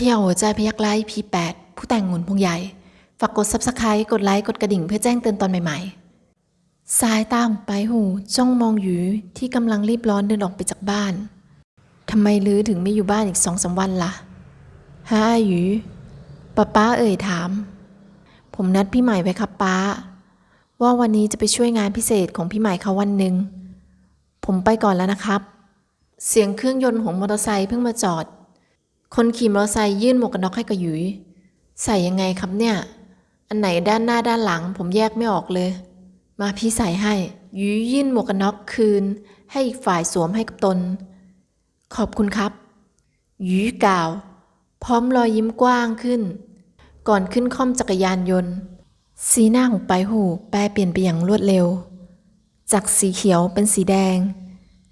เขย่าหัวใจพยักไลค์พีแปดผู้แต่งหมุนพงใหญ่ ฝากกด subscribe กดไลค์กดกระดิ่งเพื่อแจ้งเตือนตอนใหม่ๆ สายตาของไปหูจ้องมองหยูที่กำลังรีบร้อนเดินออกไปจากบ้านทำไมลือถึงไม่อยู่บ้านอีกสองสามวันล่ะฮะอาหยูป้าป้าเอ่ยถาม ผมนัดพี่ใหม่ไว้ครับป้า ว่าวันนี้จะไปช่วยงานพิเศษของพี่ใหม่เขาวันหนึ่งผมไปก่อนแล้วนะครับ เสียงเครื่องยนต์ของมอเตอร์ไซค์เพิ่งมาจอด คนขี่มอเตอร์ไซค์ยื่นหมวกกันน็อกให้กับหยุย ใส่ยังไงครับเนี่ย อันไหนด้านหน้าด้านหลังผมแยกไม่ออกเลย มาพี่ใส่ให้ หยุยยื่นหมวกกันน็อกคืน ให้อีกฝ่ายสวมให้กับตน ขอบคุณครับ หยุยกล่าว พร้อมรอยยิ้มกว้างขึ้น ก่อนขึ้นค่อมจักรยานยนต์ สีหน้าของไปหูแปรเปลี่ยนไปอย่างรวดเร็ว จากสีเขียวเป็นสีแดง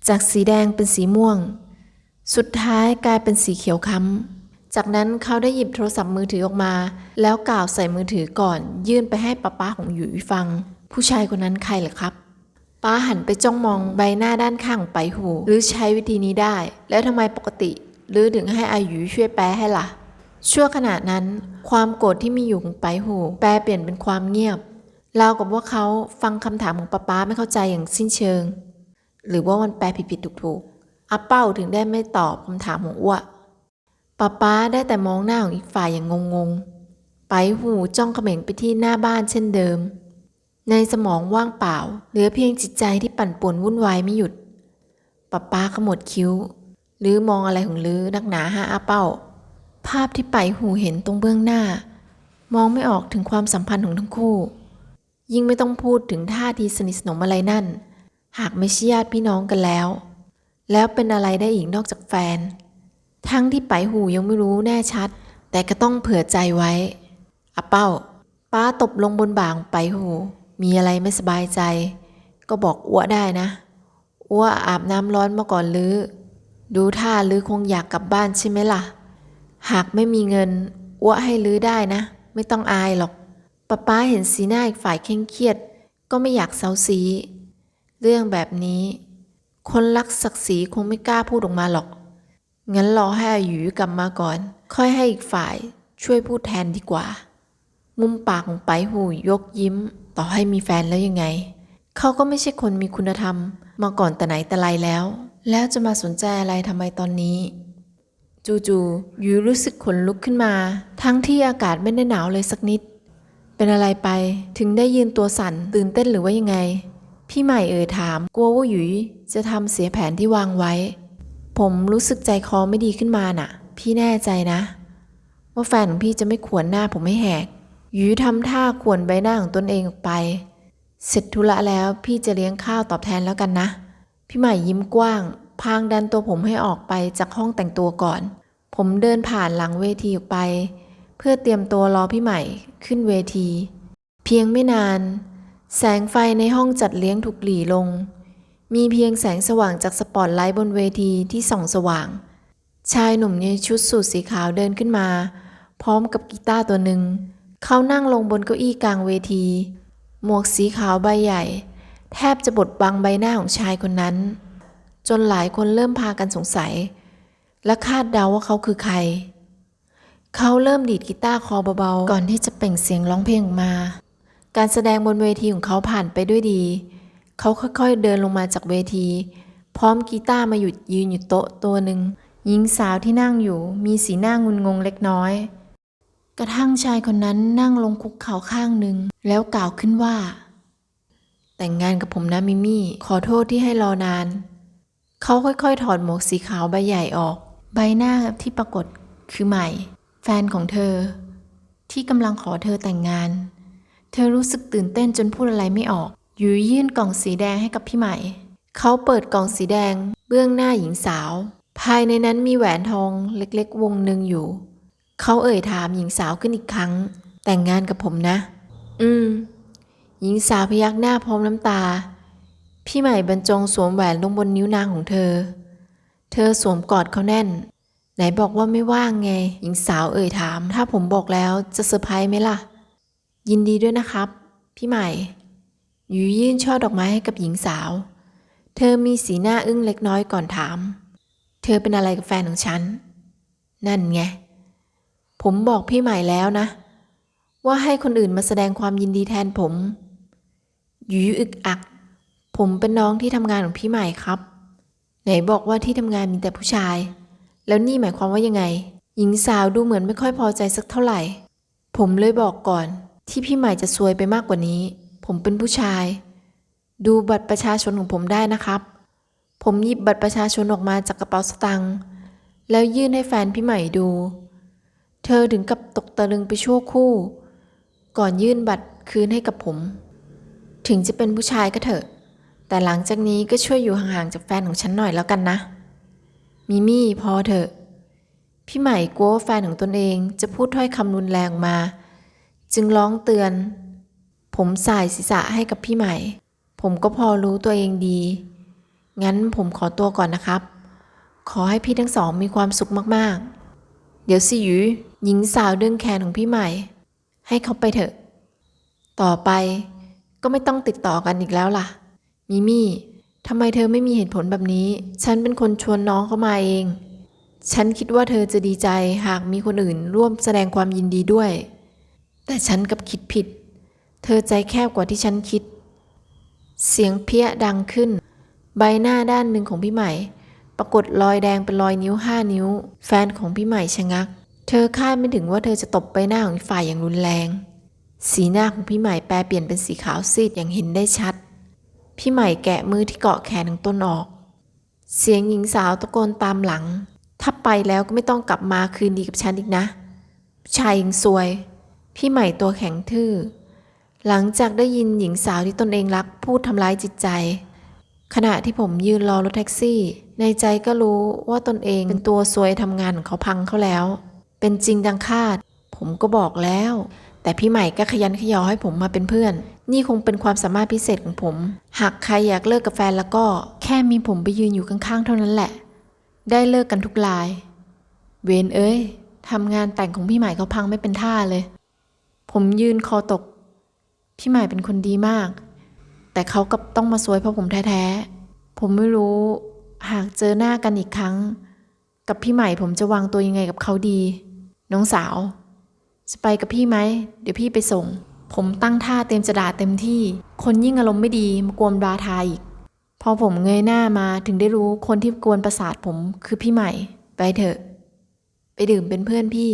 จากสีแดงเป็นสีม่วง สุดท้ายกลายเป็นสีเขียวค้ำ จากนั้นเขาได้หยิบโทรศัพท์มือถือออกมา แล้วกล่าวใส่มือถือก่อน ยื่นไปให้ป้าป้าของหยุยฟัง ผู้ชายคนนั้นใครเหรอครับ ป้าหันไปจ้องมองใบหน้าด้านข้างไปหู หรือใช้วิธีนี้ได้ แล้วทำไมปกติ หรือถึงให้อายุช่วยแปลให้ล่ะ ชั่วขณะนั้น ความโกรธที่มีอยู่ของไปหู แปลเปลี่ยนเป็นความเงียบราวกับว่าเขาฟังคำถามของป้าป้าไม่เข้าใจอย่างสิ้นเชิง หรือว่ามันแปลผิดๆถูกๆ อาเป้าถึงได้ไม่ตอบคำถามของอ้วป้าป้าได้แต่มองหน้าของอีกฝ่ายอย่างงงๆ ไปหูจ้องเขม็งไปที่หน้าบ้านเช่นเดิม ในสมองว่างเปล่า เหลือเพียงจิตใจที่ปั่นป่วนวุ่นวายไม่หยุดป้าป้าขมวดคิ้ว หรือมองอะไรของลือนักหนาฮะอาเป้า ภาพที่ไปหูเห็นตรงเบื้องหน้า มองไม่ออกถึงความสัมพันธ์ของทั้งคู่ ยิ่งไม่ต้องพูดถึงท่าทีสนิทสนมอะไรนั่น หากไม่ใช่ญาติพี่น้องกันแล้ว แล้วเป็นอะไรได้อีกนอกจากแฟน ทั้งที่ไปหูยังไม่รู้แน่ชัด แต่ก็ต้องเผื่อใจไว้อะเป้า ป้าตบลงบนบ่างไปหู มีอะไรไม่สบายใจ ก็บอกอ้วได้นะอ้วอาบน้ำร้อนมาก่อนลือ้อดูท่าลือคงอยากกลับบ้านใช่ไหมล่ะ หากไม่มีเงินอ้วให้ลือได้นะ ไม่ต้องอายหรอกป้าป้าเห็นสีหน้าอีกฝ่ายเคร่งเครียด ก็ไม่อยากเซาซี เรื่องแบบนี้ คนรักศักดิ์ศรีคงไม่กล้าพูดออกมาหรอก งั้นรอให้อาหยูกลับมาก่อน ค่อยให้อีกฝ่ายช่วยพูดแทนดีกว่า มุมปากของไปหูยกยิ้ม ต่อให้มีแฟนแล้วยังไง เขาก็ไม่ใช่คนมีคุณธรรม มาก่อนแต่ไหนแต่ไรแล้ว แล้วจะมาสนใจอะไรทำไมตอนนี้จู่ๆยูรู้สึกขนลุกขึ้นมา ทั้งที่อากาศไม่ได้หนาวเลยสักนิด เป็นอะไรไปถึงได้ยืนตัวสั่นตื่นเต้นหรือว่ายังไง พี่ใหม่เอ่ยถาม กลัวว่าหยุยจะทำเสียแผนที่วางไว้ ผมรู้สึกใจคอไม่ดีขึ้นมาน่ะ พี่แน่ใจนะ ว่าแฟนของพี่จะไม่ขวนหน้าผมไม่แหกหยุยทำท่าขวนใบหน้าของตนเองออกไป เสร็จธุระแล้วพี่จะเลี้ยงข้าวตอบแทนแล้วกันนะ พี่ใหม่ยิ้มกว้าง พางดันตัวผมให้ออกไปจากห้องแต่งตัวก่อน ผมเดินผ่านหลังเวทีออกไป เพื่อเตรียมตัวรอพี่ใหม่ขึ้นเวที เพียงไม่นาน แสงไฟในห้องจัดเลี้ยงถูกหลีลง มีเพียงแสงสว่างจากสปอตไลท์บนเวทีที่ส่องสว่าง ชายหนุ่มในชุดสูทสีขาวเดินขึ้นมา พร้อมกับกีตาร์ตัวหนึ่ง เขานั่งลงบนเก้าอี้กลางเวที หมวกสีขาวใบใหญ่ แทบจะบดบังใบหน้าของชายคนนั้น จนหลายคนเริ่มพากันสงสัย และคาดเดาว่าเขาคือใคร เขาเริ่มดีดกีตาร์คอเบาๆ ก่อนที่จะเปล่งเสียงร้องเพลงออกมา การแสดงบนเวทีของเขาผ่านไปด้วยดี เขาค่อยๆเดินลงมาจากเวที พร้อมกีตาร์มาหยุดยืนอยู่โต๊ะตัวหนึ่งหญิงสาวที่นั่งอยู่มีสีหน้างุนงงเล็กน้อย กระทั่งชายคนนั้นนั่งลงคุกเข่าข้างหนึ่งแล้วกล่าวขึ้นว่า แต่งงานกับผมนะมิมี่ ขอโทษที่ให้รอนาน เขาค่อยๆ ถอดหมวกสีขาวใบใหญ่ออก ใบหน้าที่ปรากฏคือใหม่ แฟนของเธอ ที่กำลังขอเธอแต่งงาน เธอรู้สึกตื่นเต้นจนพูดอะไรไม่ออกหยูยื่นกล่องสีแดงให้กับพี่ใหม่ เขาเปิดกล่องสีแดง เบื้องหน้าหญิงสาว ภายในนั้นมีแหวนทองเล็กๆ วงหนึ่งอยู่ เขาเอ่ยถามหญิงสาวขึ้นอีกครั้ง แต่งงานกับผมนะ อืม หญิงสาวพยักหน้าพร้อมน้ำตา พี่ใหม่บรรจงสวมแหวนลงบนนิ้วนางของเธอ เธอสวมกอดเขาแน่นไหนบอกว่าไม่ว่างไง หญิงสาวเอ่ยถาม ถ้าผมบอกแล้วจะเซอร์ไพรส์ไหมล่ะ ยินดีด้วยนะครับ พี่ใหม่หยูยื่นช่อดอกไม้ให้กับหญิงสาว เธอมีสีหน้าอึ้งเล็กน้อยก่อนถาม เธอเป็นอะไรกับแฟนของฉัน นั่นไง ผมบอกพี่ใหม่แล้วนะ ว่าให้คนอื่นมาแสดงความยินดีแทนผมหยูอึกอัก ผมเป็นน้องที่ทำงานของพี่ใหม่ครับ ไหนบอกว่าที่ทำงานมีแต่ผู้ชาย แล้วนี่หมายความว่ายังไง หญิงสาวดูเหมือนไม่ค่อยพอใจสักเท่าไหร่ ผมเลยบอกก่อน ที่พี่ใหม่จะซวยไปมากกว่านี้ ผมเป็นผู้ชาย ดูบัตรประชาชนของผมได้นะครับ ผมหยิบบัตรประชาชนออกมาจากกระเป๋าสตางค์แล้วยื่นให้แฟนพี่ใหม่ดู เธอถึงกับตกตะลึงไปชั่วคู่ ก่อนยื่นบัตรคืนให้กับผม ถึงจะเป็นผู้ชายก็เถอะ แต่หลังจากนี้ก็ช่วยอยู่ห่างๆจากแฟนของฉันหน่อยแล้วกันนะ มิมี่พอเถอะ พี่ใหม่กลัวแฟนของตนเองจะพูดถ้อยคำรุนแรงมา จึงร้องเตือน ผมสายศีรษะให้กับพี่ใหม่ ผมก็พอรู้ตัวเองดี งั้นผมขอตัวก่อนนะครับ ขอให้พี่ทั้งสองมีความสุขมากๆ เดี๋ยวสิหยูหญิงสาวดึงแขนของพี่ใหม่ ให้เขาไปเถอะ ต่อไปก็ไม่ต้องติดต่อกันอีกแล้วล่ะ มิมี่ทำไมเธอไม่มีเหตุผลแบบนี้ ฉันเป็นคนชวนน้องเขามาเอง ฉันคิดว่าเธอจะดีใจหากมีคนอื่นร่วมแสดงความยินดีด้วย แต่ฉันกับคิดผิด เธอใจแคบกว่าที่ฉันคิด เสียงเพี้ยดังขึ้น ใบหน้าด้านหนึ่งของพี่ใหม่ ปรากฏรอยแดงเป็นรอยนิ้วห้านิ้ว แฟนของพี่ใหม่ชะงัก เธอคาดไม่ถึงว่าเธอจะตบใบหน้าของฝ่ายอย่างรุนแรง สีหน้าของพี่ใหม่แปรเปลี่ยนเป็นสีขาวซีดอย่างเห็นได้ชัด พี่ใหม่แกะมือที่เกาะแขนของต้นออก เสียงหญิงสาวตะโกนตามหลัง ถ้าไปแล้วก็ไม่ต้องกลับมาคืนดีกับฉันอีกนะชายยังซวย พี่ใหม่ตัวแข็งทื่อ หลังจากได้ยินหญิงสาวที่ตนเองรักพูดทำร้ายจิตใจ ขณะที่ผมยืนรอรถแท็กซี่ ในใจก็รู้ว่าตนเองเป็นตัวซวยทำงานของเขาพังเขาแล้ว เป็นจริงดังคาด ผมก็บอกแล้ว แต่พี่ใหม่ก็ขยันขยอให้ผมมาเป็นเพื่อน นี่คงเป็นความสามารถพิเศษของผม หากใครอยากเลิกกับแฟนแล้วก็ แค่มีผมไปยืนอยู่ข้างๆ เท่านั้นแหละ ได้เลิกกันทุกราย เวนเอ้ยทำงานแต่งของพี่ใหม่เขาพังไม่เป็นท่าเลย ผมยืนคอตก พี่ใหม่เป็นคนดีมาก แต่เขากับต้องมาซวยเพราะผมแท้ๆ ผมไม่รู้ หากเจอหน้ากันอีกครั้ง กับพี่ใหม่ผมจะวางตัวยังไงกับเขาดี น้องสาว จะไปกับพี่ไหม เดี๋ยวพี่ไปส่ง ผมตั้งท่าเต็มจะด่าเต็มที่ คนยิ่งอารมณ์ไม่ดีมากวนบาทาอีก พอผมเงยหน้ามาถึงได้รู้คนที่กวนประสาทผมคือพี่ใหม่ ไปเถอะ ไปดื่มเป็นเพื่อนพี่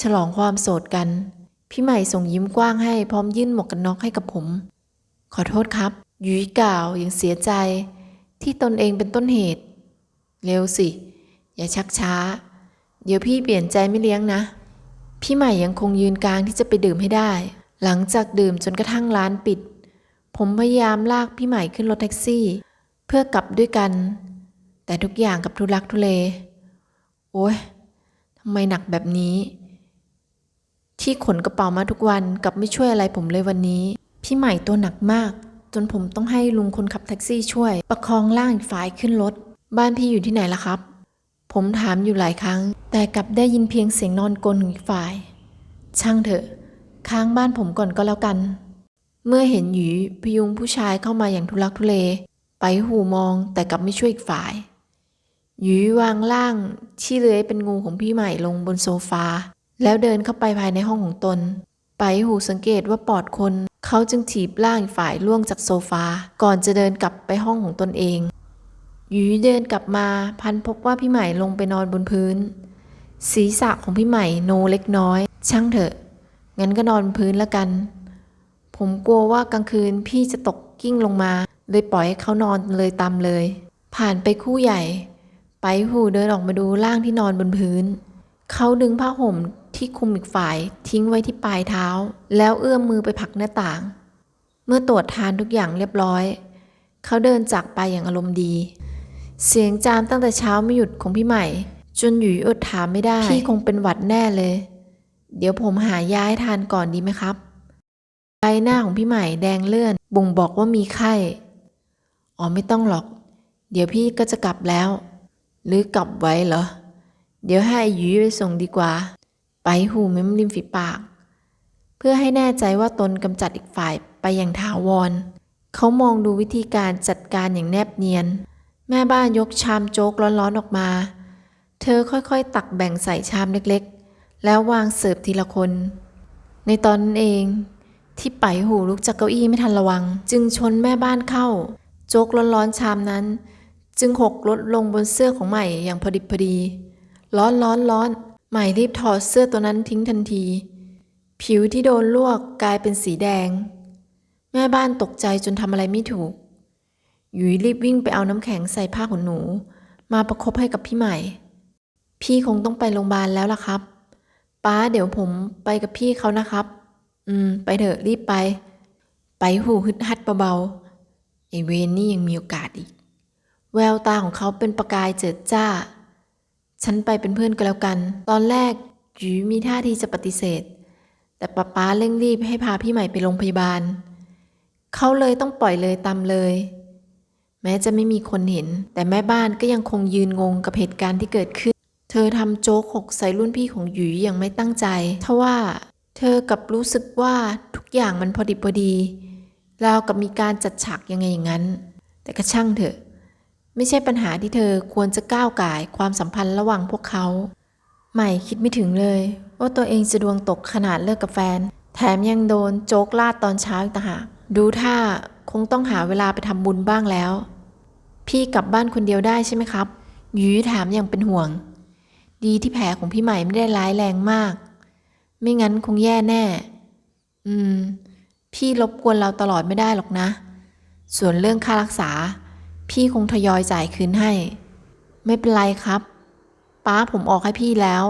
ฉลองความโสดกัน พี่ใหม่ส่งยิ้มกว้างให้พร้อมยื่นหมวกกันน็อกให้กับผม ขอโทษครับหยุยกล่าวอย่างเสียใจ ที่ตนเองเป็นต้นเหตุ เร็วสิ อย่าชักช้า เดี๋ยวพี่เปลี่ยนใจไม่เลี้ยงนะ พี่ใหม่ยังคงยืนกลางที่จะไปดื่มให้ได้ หลังจากดื่มจนกระทั่งร้านปิด ผมพยายามลากพี่ใหม่ขึ้นรถแท็กซี่ เพื่อกลับด้วยกัน แต่ทุกอย่างกับทุลักทุเล โอ้ยทำไมหนักแบบนี้ ที่ขนกระเป๋ามาทุกวันกับไม่ช่วยอะไรผมเลยวันนี้ พี่ใหม่ตัวหนักมาก จนผมต้องให้ลุงคนขับแท็กซี่ช่วย ประคองร่างอีกฝ่ายขึ้นรถ บ้านพี่อยู่ที่ไหนล่ะครับ ผมถามอยู่หลายครั้ง แต่กลับได้ยินเพียงเสียงนอนกลนของอีกฝ่าย ช่างเถอะ ค้างบ้านผมก่อนก็แล้วกัน เมื่อเห็นหยีพยุงผู้ชายเข้ามาอย่างทุลักทุเล ไปหูมองแต่กลับไม่ช่วยอีกฝ่ายหยีวางล่างที่เลื้อยเป็นงูของพี่ใหม่ลงบนโซฟา แล้วเดินเข้าไปภายในห้องของตน ไปหูสังเกตว่าปลอดคน เขาจึงถีบร่างอีกฝ่ายล่วงจากโซฟา ก่อนจะเดินกลับไปห้องของตนเองยีเดินกลับมาพันพบว่าพี่ใหม่ลงไปนอนบนพื้น ศีรษะของพี่ใหม่โนเล็กน้อย ช่างเถอะ งั้นก็นอนบนพื้นแล้วกัน ผมกลัวว่ากลางคืนพี่จะตกกิ้งลงมา เลยปล่อยให้เขานอนเลยตามเลย ผ่านไปคู่ใหญ่ ไปหูเดินออกมาดูร่างที่นอนบนพื้น เขาดึงผ้าห่ม ที่คุมอีกฝ่ายทิ้งไว้ที่ปลายเท้า แล้วเอื้อมมือไปผลักหน้าต่าง เมื่อตรวจทานทุกอย่างเรียบร้อย เขาเดินจากไปอย่างอารมณ์ดี เสียงจามตั้งแต่เช้าไม่หยุดของพี่ใหม่ จนหยุยอดถามไม่ได้ พี่คงเป็นหวัดแน่เลย เดี๋ยวผมหายาให้ทานก่อนดีไหมครับใบหน้าของพี่ใหม่แดงเลื่อนบ่งบอกว่ามีไข้ อ๋อไม่ต้องหรอก เดี๋ยวพี่ก็จะกลับแล้ว หรือกลับไว้เหรอ เดี๋ยวให้อายุไปส่งดีกว่า ไปหูเม้มริมฝีปาก เพื่อให้แน่ใจว่าตนกำจัดอีกฝ่ายไปอย่างถาวร เขามองดูวิธีการจัดการอย่างแนบเนียน แม่บ้านยกชามโจ๊กร้อนๆออกมา เธอค่อยๆ ตักแบ่งใส่ชามเล็กๆ แล้ววางเสิร์ฟทีละคน ในตอนนั้นเอง ที่ไปหูลุกจากเก้าอี้ไม่ทันระวัง จึงชนแม่บ้านเข้า โจ๊กร้อนๆชามนั้น จึงหกลดลงบนเสื้อของใหม่อย่างพอดิบพอดี ร้อนร้อนร้อน ใหม่รีบถอดเสื้อตัวนั้นทิ้งทันที ผิวที่โดนลวกกลายเป็นสีแดง แม่บ้านตกใจจนทำอะไรไม่ถูก หยุยรีบวิ่งไปเอาน้ำแข็งใส่ผ้าขนหนู มาประคบให้กับพี่ใหม่ พี่คงต้องไปโรงพยาบาลแล้วล่ะครับ ป้าเดี๋ยวผมไปกับพี่เขานะครับ อืม ไปเถอะรีบไป ไปหูฮึดฮัดเบาๆไอเวนนี่ยังมีโอกาสอีก แววตาของเขาเป็นประกายเจิดจ้า ฉันไปเป็นเพื่อนกันแล้วกัน ตอนแรกหยูมีท่าทีจะปฏิเสธ แต่ป้าป้าเร่งรีบให้พาพี่ใหม่ไปโรงพยาบาล เขาเลยต้องปล่อยเลยตามเลย แม้จะไม่มีคนเห็น แต่แม่บ้านก็ยังคงยืนงงกับเหตุการณ์ที่เกิดขึ้น เธอทำโจ๊กหกใส่รุ่นพี่ของหยูอย่างไม่ตั้งใจทว่า เธอกับรู้สึกว่าทุกอย่างมันพอดิบพอดีราวกับมีการจัดฉากยังไงอย่างนั้น แต่ก็ช่างเถอะ ไม่ใช่ปัญหาที่เธอควรจะก้าวก่ายความสัมพันธ์ระหว่างพวกเขา ใหม่คิดไม่ถึงเลย ว่าตัวเองจะดวงตกขนาดเลิกกับแฟน แถมยังโดนโจกลาดตอนเช้าอีกต่างหากดูท่าคงต้องหาเวลาไปทำบุญบ้างแล้ว พี่กลับบ้านคนเดียวได้ใช่ไหมครับหยูถามอย่างเป็นห่วง ดีที่แผลของพี่ใหม่ไม่ได้ร้ายแรงมาก ไม่งั้นคงแย่แน่ อืม พี่รบกวนเราตลอดไม่ได้หรอกนะ ส่วนเรื่องค่ารักษา พี่คงทยอยจ่ายคืนให้ ไม่เป็นไรครับ ป้าผมออกให้พี่แล้ว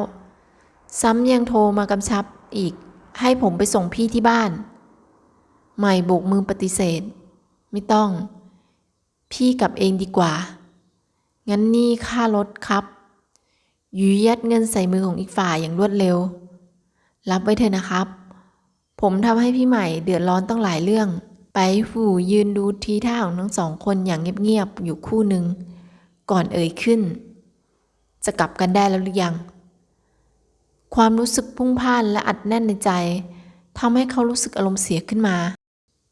ซ้ำยังโทรมากำชับอีก ให้ผมไปส่งพี่ที่บ้าน ใหม่โบกมือปฏิเสธ ไม่ต้อง พี่กลับเองดีกว่า งั้นนี่ค่ารถครับยูยัดเงินใส่มือของอีกฝ่ายอย่างรวดเร็ว รับไว้เถอะนะครับ ผมทำให้พี่ใหม่เดือดร้อนต้องหลายเรื่อง ไปหูยืนดูทีท่าของทั้งสองคนอย่างเงียบๆอยู่คู่หนึ่ง ก่อนเอ่ยขึ้น จะกลับกันได้แล้วหรือยัง ความรู้สึกพุ่งพ่านและอัดแน่นในใจทำให้เขารู้สึกอารมณ์เสียขึ้นมา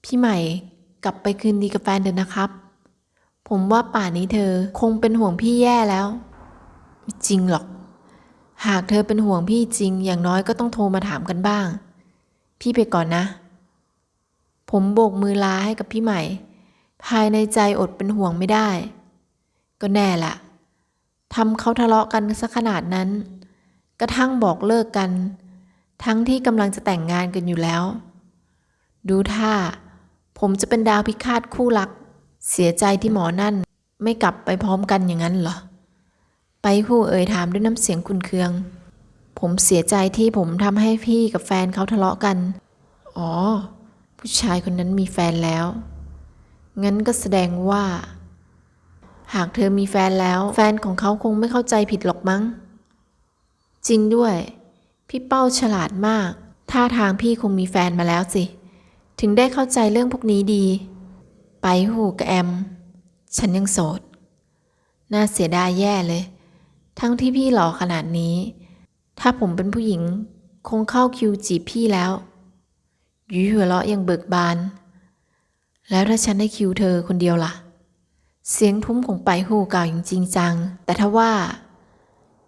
พี่ใหม่กลับไปคืนดีกับแฟนเถอะนะครับ ผมว่าป่านนี้เธอคงเป็นห่วงพี่แย่แล้วไม่จริงหรอก หากเธอเป็นห่วงพี่จริงอย่างน้อยก็ต้องโทรมาถามกันบ้าง พี่ไปก่อนนะ ผมโบกมือลาให้กับพี่ใหม่ ภายในใจอดเป็นห่วงไม่ได้ ก็แน่ละทำเขาทะเลาะกันซะขนาดนั้น กระทั่งบอกเลิกกัน ทั้งที่กำลังจะแต่งงานกันอยู่แล้ว ดูท่า ผมจะเป็นดาวพิฆาตคู่รัก เสียใจที่หมอนั่น ไม่กลับไปพร้อมกันอย่างนั้นเหรอ ไปผู้เอ่ยถามด้วยน้ำเสียงคุนเคือง ผมเสียใจที่ผมทำให้พี่กับแฟนเขาทะเลาะกัน อ๋อ ผู้ชายคนนั้นมีแฟนแล้ว งั้นก็แสดงว่า หากเธอมีแฟนแล้ว แฟนของเขาคงไม่เข้าใจผิดหรอกมั้ง จริงด้วย พี่เป้าฉลาดมาก ท่าทางพี่คงมีแฟนมาแล้วสิ ถึงได้เข้าใจเรื่องพวกนี้ดี ไปหูกับแอม ฉันยังโสด น่าเสียดายแย่เลย ทั้งที่พี่หล่อขนาดนี้ ถ้าผมเป็นผู้หญิง คงเข้าคิวจีบพี่แล้ว ยุยหัวเราะอยังเบิกบาน แล้วถ้าฉันได้คิวเธอคนเดียวล่ะ เสียงทุ้มของไปหูกล่าวอย่างจริงจัง แต่ถ้าว่า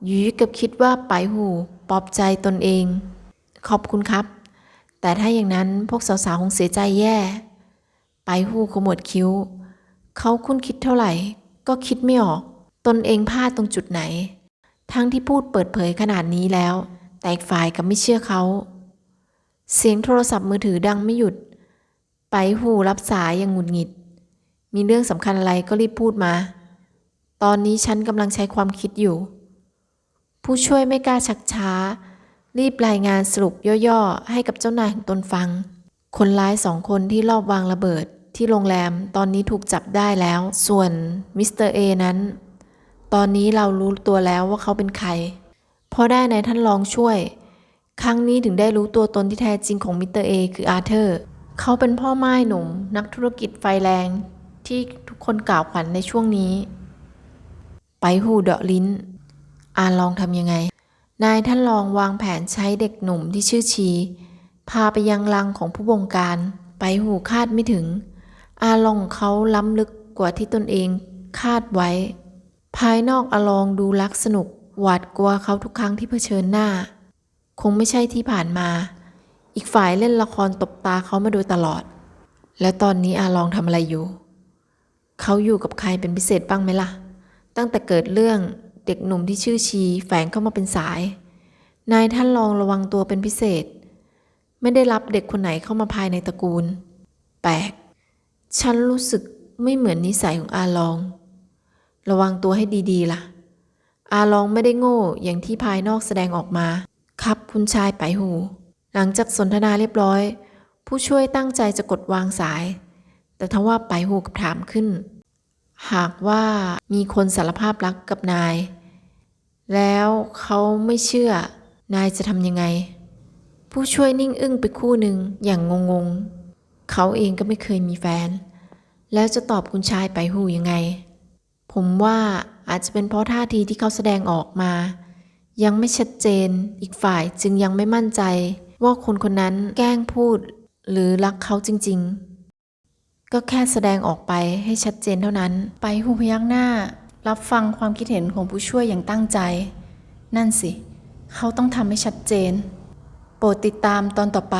ยุยกับคิดว่าไปหูปลอบใจตนเอง ขอบคุณครับ แต่ถ้าอย่างนั้นพวกสาวๆคงเสียใจแย่ ไปหูขมวดคิ้ว เขาคุ้นคิดเท่าไหร่ ก็คิดไม่ออก ตนเองพลาดตรงจุดไหน ทั้งที่พูดเปิดเผยขนาดนี้แล้ว แต่อีกฝ่ายก็ไม่เชื่อเขา เสียงโทรศัพท์มือถือดังไม่หยุด ไปหูรับสายอย่างหงุดหงิด มีเรื่องสำคัญอะไรก็รีบพูดมา ตอนนี้ฉันกำลังใช้ความคิดอยู่ ผู้ช่วยไม่กล้าชักช้า รีบรายงานสรุปย่อๆ ให้กับเจ้านายของตนฟัง คนร้ายสองคนที่ลอบวางระเบิดที่โรงแรมตอนนี้ถูกจับได้แล้ว ส่วนมิสเตอร์เอนั้น ตอนนี้เรารู้ตัวแล้วว่าเขาเป็นใคร เพราะได้นายท่านรองช่วย ครั้งนี้ถึงได้รู้ตัวตนที่แท้จริงของมิสเตอร์เอคืออาเธอร์ เขาเป็นพ่อไม้หนุ่ม นักธุรกิจไฟแรง ที่ทุกคนกล่าวขวัญในช่วงนี้ ไปหูเดาะลิ้น อาลองทำยังไง นายท่านรองวางแผนใช้เด็กหนุ่มที่ชื่อชี พาไปยังรังของผู้บงการ ไปหูคาดไม่ถึง อาลองของเขาล้ำลึกกว่าที่ตนเองคาดไว้ ภายนอกอาลองดูลักสนุก หวาดกลัวเขาทุกครั้งที่เผชิญหน้า คงไม่ใช่ที่ผ่านมา อีกฝ่ายเล่นละครตบตาเขามาโดยตลอด แล้วตอนนี้อาลองทำอะไรอยู่ เขาอยู่กับใครเป็นพิเศษบ้างไหมล่ะ ตั้งแต่เกิดเรื่องเด็กหนุ่มที่ชื่อชีแฝงเข้ามาเป็นสาย นายท่านลองระวังตัวเป็นพิเศษ ไม่ได้รับเด็กคนไหนเข้ามาภายในตระกูล แปลก ฉันรู้สึกไม่เหมือนนิสัยของอาลอง ระวังตัวให้ดีๆล่ะ อาลองไม่ได้โง่อย่างที่ภายนอกแสดงออกมา ครับคุณชายไปหู หลังจากสนทนาเรียบร้อย ผู้ช่วยตั้งใจจะกดวางสาย แต่ทว่าไปหูกับถามขึ้น หากว่ามีคนสารภาพรักกับนาย แล้วเขาไม่เชื่อนายจะทำยังไง ผู้ช่วยนิ่งอึ้งไปคู่หนึ่งอย่างงงๆ เขาเองก็ไม่เคยมีแฟน แล้วจะตอบคุณชายไปหูยังไง ผมว่าอาจจะเป็นเพราะท่าทีที่เขาแสดงออกมา ยังไม่ชัดเจน อีกฝ่ายจึงยังไม่มั่นใจ ว่าคนคนนั้นแกล้งพูด หรือรักเขาจริง ๆ ก็แค่แสดงออกไปให้ชัดเจนเท่านั้น ไปหูพยักหน้า รับฟังความคิดเห็นของผู้ช่วยอย่างตั้งใจ นั่นสิ เขาต้องทำให้ชัดเจน โปรดติดตามตอนต่อไป